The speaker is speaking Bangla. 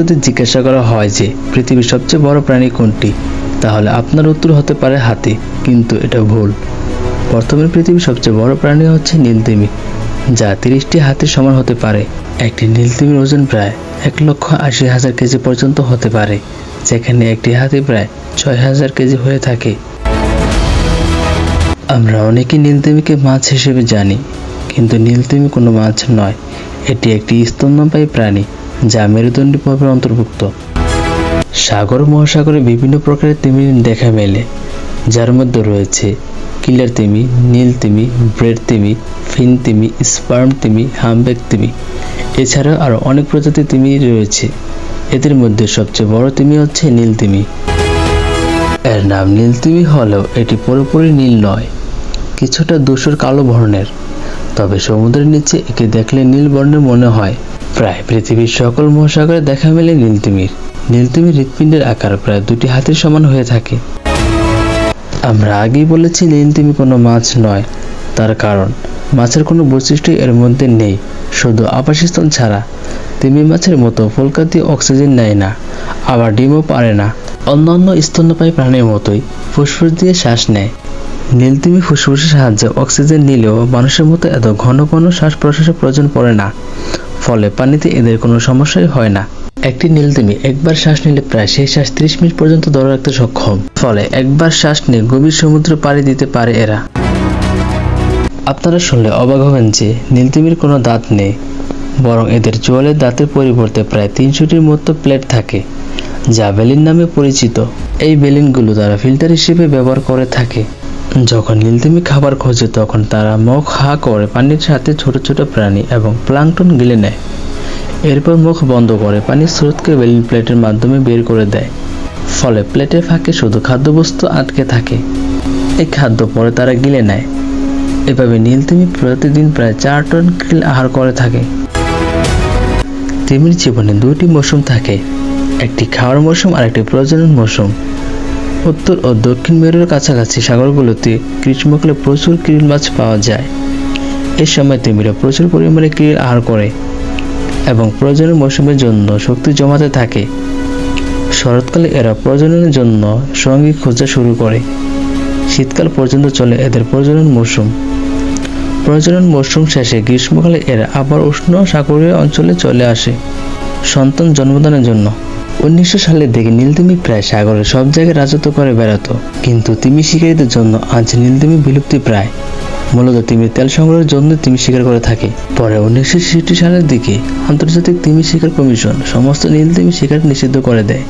যদি জিজ্ঞাসা করা হয় যে, পৃথিবীর সবচেয়ে বড় প্রাণী কোনটি? তাহলে আপনার উত্তর হতে পারে হাতি, কিন্তু এটা ভুল। বর্তমানে পৃথিবীর সবচেয়ে বড় প্রাণী হচ্ছে নীলতিমি, যা তিরিশটি হাতির সমান হতে পারে। একটি নীলতিমির ওজন প্রায় এক লক্ষ আশি হাজার কেজি পর্যন্ত হতে পারে, যেখানে একটি হাতি প্রায় ছয় হাজার কেজি হয়ে থাকে। আমরা অনেকে নীলতিমিকে মাছ হিসেবে জানি, কিন্তু নীলতিমি কোনো মাছ নয়। এটি একটি স্তন্যপায়ী প্রাণী। যা মেরুদণ্ডী পর্বের অন্তর্ভুক্ত। সাগর মহাসাগরে বিভিন্ন প্রকারের তিমি দেখা মেলে, যার মধ্যে রয়েছে কিলার তিমি, নীল তিমি, ব্রেড তিমি, ফিন তিমি, স্পার্ম তিমি হামবেক তিমি। এছাড়াও আরও অনেক প্রজাতির তিমি রয়েছে। এদের মধ্যে সবচেয়ে বড় তিমি হচ্ছে নীল তিমি। এর নাম নীল তিমি হলেও এটি পুরোপুরি নীল নয়, কিছুটা ধূসর কালো বর্ণের। তবে সমুদ্রের নিচে একে দেখলে নীল বর্ণের মনে হয়। প্রায় পৃথিবীর সকল মহাসাগরে দেখা মেলে নীলতিমির। নীলতিমির হৃৎপিণ্ডের আকার প্রায় দুটি হাতের সমান হয়ে থাকে। আমরা আগেই বলেছি নীলতিমি কোনো মাছ নয়, তার কারণ মাছের কোনো বৈশিষ্ট্য এর মধ্যে নেই, শুধু আবাসস্থল ছাড়া। তিমি মাছের মতো ফুলকাতি অক্সিজেন নেয় না, আবার ডিমও পারে না। অন্যান্য স্তন্যপায়ী প্রাণীর মতোই ফুসফুস দিয়ে শ্বাস নেয়। নীলতিমি ফুসফুসের সাহায্যে অক্সিজেন নিলেও মানুষের মতো এত ঘন ঘন শ্বাস প্রশ্বাসের প্রয়োজন পড়ে না। ফলে পানিতে এদের কোনো সমস্যাই হয় না। একটি নীলতিমি একবার শ্বাস নিলে প্রায় সেই শ্বাস ত্রিশ মিনিট পর্যন্ত ধরে রাখতে সক্ষম। ফলে একবার শ্বাস নিয়ে গভীর সমুদ্র পাড়ি দিতে পারে এরা। আপনারা শুনলে অবাক হবেন যে নীলতিমির কোনো দাঁত নেই, বরং এদের চোয়ালের দাঁতের পরিবর্তে প্রায় তিনশোটির মতো প্লেট থাকে, যা বেলিন নামে পরিচিত। এই বেলিনগুলো তারা ফিল্টার হিসেবে ব্যবহার করে থাকে। যখন নীলতিমি খাবার খোঁজে, তখন তারা মুখ হা করে পানির সাথে ছোট ছোট প্রাণী এবং প্লাঙ্কটন গিলে নেয়। এরপর মুখ বন্ধ করে পানির স্রোতকে বেলিন প্লেটের মাধ্যমে বের করে দেয়। ফলে প্লেটের ফাঁকে শুধু খাদ্যবস্তু আটকে থাকে। এই খাদ্য পরে তারা গিলে নেয়। এভাবে নীলতিমি প্রতিদিন প্রায় চার টন krill আহার করে থাকে। তিমির জীবনে দুটি মৌসুম থাকে। একটি খাওয়ার মৌসুম আর একটি প্রজনন মৌসুম। উত্তর ও দক্ষিণ মেরুর কাছাকাছি সাগরগুলোতে গ্রীষ্মকালে প্রচুর krill মাছ পাওয়া যায়। এই সময় তিমিরা প্রচুর পরিমাণে krill আহার করে এবং প্রজনন মৌসুমের জন্য শক্তি জমাতে থাকে। শরৎকালে এরা প্রজননের জন্য সঙ্গী খোঁজা শুরু করে। শীতকাল পর্যন্ত চলে এদের প্রজনন মৌসুম। প্রজনন মৌসুম শেষে গ্রীষ্মকালে এরা আবার উষ্ণ সাগরীয় অঞ্চলে চলে আসে। সন্তান জন্মদানের জন্য। উনিশশো সালের দিকে নীলতিমি প্রায় সাগরের সব জায়গায় রাজত্ব করে বেড়াতো। কিন্তু তিমি শিকারীদের জন্য আজ নীলতিমি বিলুপ্তি প্রায়। মূলত তিমি তেল সংগ্রহের জন্য তিমি শিকার করে থাকে। পরে উনিশশো সালের দিকে আন্তর্জাতিক তিমি শিকার কমিশন সমস্ত নীল তিমি শিকার নিষিদ্ধ করে দেয়।